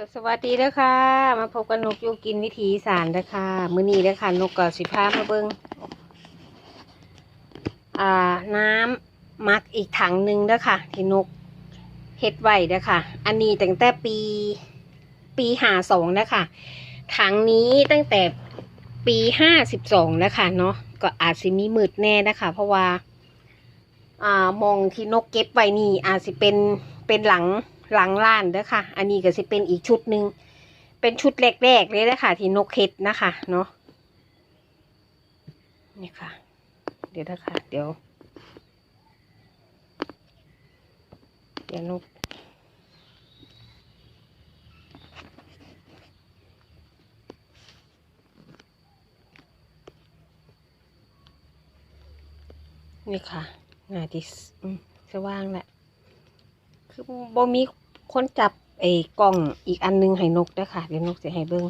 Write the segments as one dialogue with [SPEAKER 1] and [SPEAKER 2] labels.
[SPEAKER 1] ก็สวัสดีเด้อค่ะ มาพบกับนกยูกินวิถีสารนเด้อค่ะมื้อนี้เด้อค่ะนกกับสิพามาเบิงอ่าน้ำมักอีกถังหนึ่งเด้อค่ะที่นกเฮ็ดไว้เด้อค่ะอันนี้ตั้งแต่ปีปีห้าสองเด้อค่ะถังนี้ตั้งแต่ปีห้าสิบสองนะคะเนาะก็อาจสิมีมืดแน่นะคะ เพราะว่า อ่ามองที่นกเก็บไว้นี่อาจสิเป็นเป็นหลัง หลังล้านเด้อค่ะ อันนี้ก็สิเป็นอีกชุดหนึ่งเป็นชุดแรกๆเลยนะคะที่นกเฮ็ดนะคะเนาะนี่ค่ะ เดี๋ยวนะคะเดี๋ยว เดี๋ยวนกนี่ค่ะงานที่สสว่างแหละ คือบ่มี คนจับไอ้กล้องอีกอันหนึงให้นกด้อค่ะ เดี๋ยวนกจะให้เบิ้ง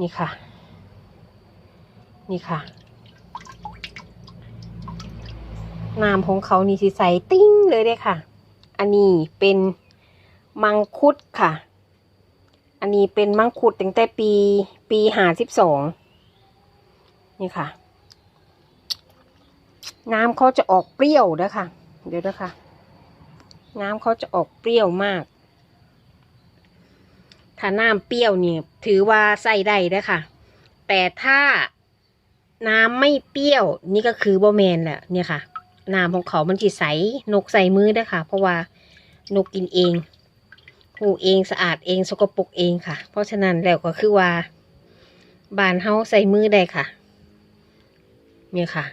[SPEAKER 1] นี่ค่ะ นี่ค่ะ น้ำของเขานี่สิใสติ้งเลยเด้ค่ะ อันนี้เป็นมังคุดค่ะ อันนี้เป็นมังคุดตั้งแต่ปี ปีหาสิบสอง นี่ค่ะ น้ำเขาจะออกเปรี้ยวนะคะ เดี๋ยวนะคะ น้ำเขาจะออกเปรี้ยวมาก ถ้าน้ำเปรี้ยวเนี่ยถือว่าใส่ได้นะคะแต่ถ้าน้ำไม่เปรี้ยวนี่ก็คือโบแมนแหละเนี่ยค่ะ น้ำของเขามันจีใสนกใส่มือนะคะเพราะว่านกกินเองหูเองสะอาดเองสกปรกเองค่ะ เพราะฉะนั้นแล้วก็คือว่าบานเฮาใส่มือได้ค่ะ เนี่ยค่ะ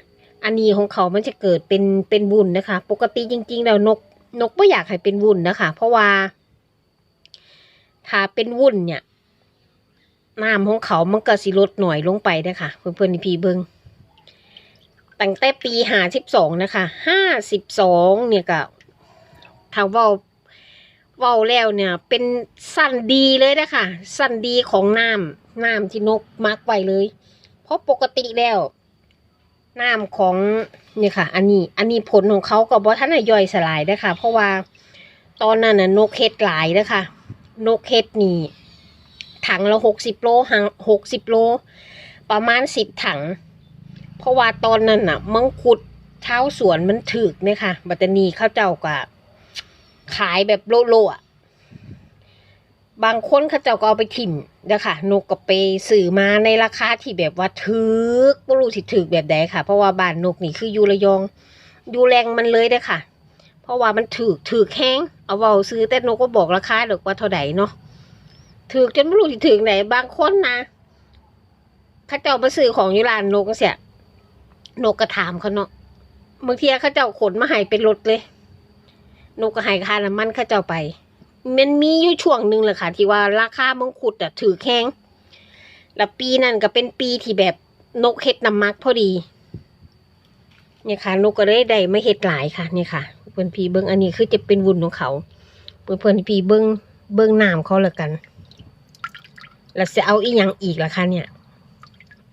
[SPEAKER 1] อันนี้ของเขามันจะเกิดเป็นเป็นวุ้นนะคะ ปกติจริงๆ แล้วนก นกไม่อยากให้เป็นวุ้นนะคะ เพราะว่า ถ้าเป็นวุ้นเนี่ยน้ำของเขามันก็สิลดหน่อยลงไปนะคะเพื่อนๆพี่เบิงตั้งแต่ปีหาสิบสองนะคะห้าสิบสองเนี่ยก็ทางว่าเว้าแล้วเนี่ยเป็นสั้นดีเลยนะคะสั้นดีของน้ำน้ำที่นกมักไว้เลย เพราะปกติแล้ว น้ำของนี่ค่ะ อันนี้ อันนี้ผลของเขาก็บอท่านได้ย่อยสลายนะคะเพราะว่าตอนนั้นน่ะนกเฮ็ดหลายนะคะนกเฮ็ดนี่ถังละหกสิบโลหังหกสิบโล ประมาณสิบถัง เพราะว่าตอนนั้นน่ะ มังคุดเช้าสวนมันถึกนี่ยค่ะบัตตานีเข้าวเจ้าก็ขายแบบโลโลอะ บางคนเขาเจ้าก็เอาไปถิ่มนะคะนกก็ไปสื่อมาในราคาที่แบบว่าถึกไม่รู้สิถึกแบบใดค่ะ เพราะว่าบ้านนกนี่คืออยู่ระยองอยู่แรงมันเลยเด้อค่ะ เพราะว่ามันถึกถึกแห้งเอาเบาซื้อแต่นกก็บอกราคาเดอกว่าเท่าไหร่เนาะถึกจนไม่รู้สิถึงไหนบางคนนะเขาเจ้าไปซื้อของอยู่ร้านนกเสียนกก็ถามเขาเนาะบางทีเขาเจ้าขนมาให้เป็นรถเลย นกก็ให้ค่าน้ำมันเขาเจ้าไป มันมีอยู่ช่วงหนึ่งแหละค่ะ ที่ว่าราคามงคุดอะถือแข้งแล้วปีนั้นก็เป็นปีที่แบบนกเห็ดน้ำมักพอดีเนี่ยค่ะนกก็ได้ได้ไม่เห็ดหลายค่ะเนี่ยค่ะ เพื่อนพี่เบิ้งอันนี้คือจะเป็นวุ้นของเขา เพื่อนเพื่อนพี่เบิ้งเบิ้งน้ำเขาละกัน แล้วจะเอาอีกย่างอีกละคะเนี่ย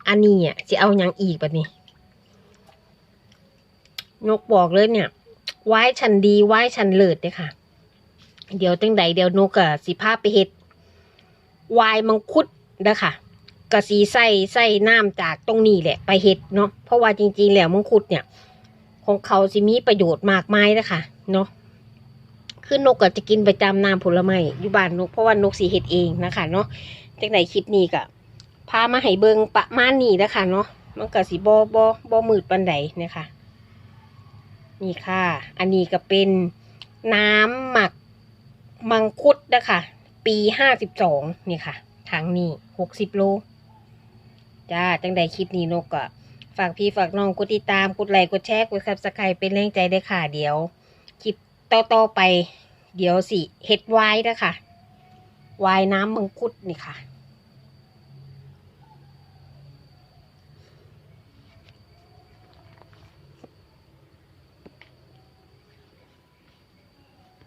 [SPEAKER 1] อันนี้อะจะเอาอย่างอีกแบบนี้นกบอกเลยเนี่ยไว้ชันดีไว้ชันเลิศเลยค่ะ เดี๋ยวตั้งใดเดี๋ยวนกอะสิพาไปเฮ็ดวายมังคุดนะคะกะสีใส่ใส่น้ำจากตรงนี้แหละ ไปเฮ็ดเนาะเพราะว่าจริง ๆ แล้วมังคุดเนี่ย ของเขาสิมีประโยชน์มากมายนะคะเนาะคือนกก็จะกินประจำน้ำผลไม้อยู่บ้านนก เพราะว่านกสีเฮ็ดเองนะคะเนาะจังใดคลิปนี้ก็พามาให้เบิงประมาณนี้นะคะเนาะมันก็สิบ่บ่บ่มืดปันใดนะคะนี่ค่ะ อันนี้ก็เป็นน้ำหมัก มังคุดนะคะปีห้าสิบสองนี่ค่ะทางนี้หกสิบโลจ้าจังใดคลิปนี้นกก็ฝากพี่ฝากน้องกดติดตามกดไลค์กดแชร์กดซับสไครป์เป็นแรงใจได้วยค่ะเดี๋ยวคลิปต่อๆไป เดี๋ยวสิเฮ็ดไว้นะคะวายน้ำมังคุดนี่ค่ะ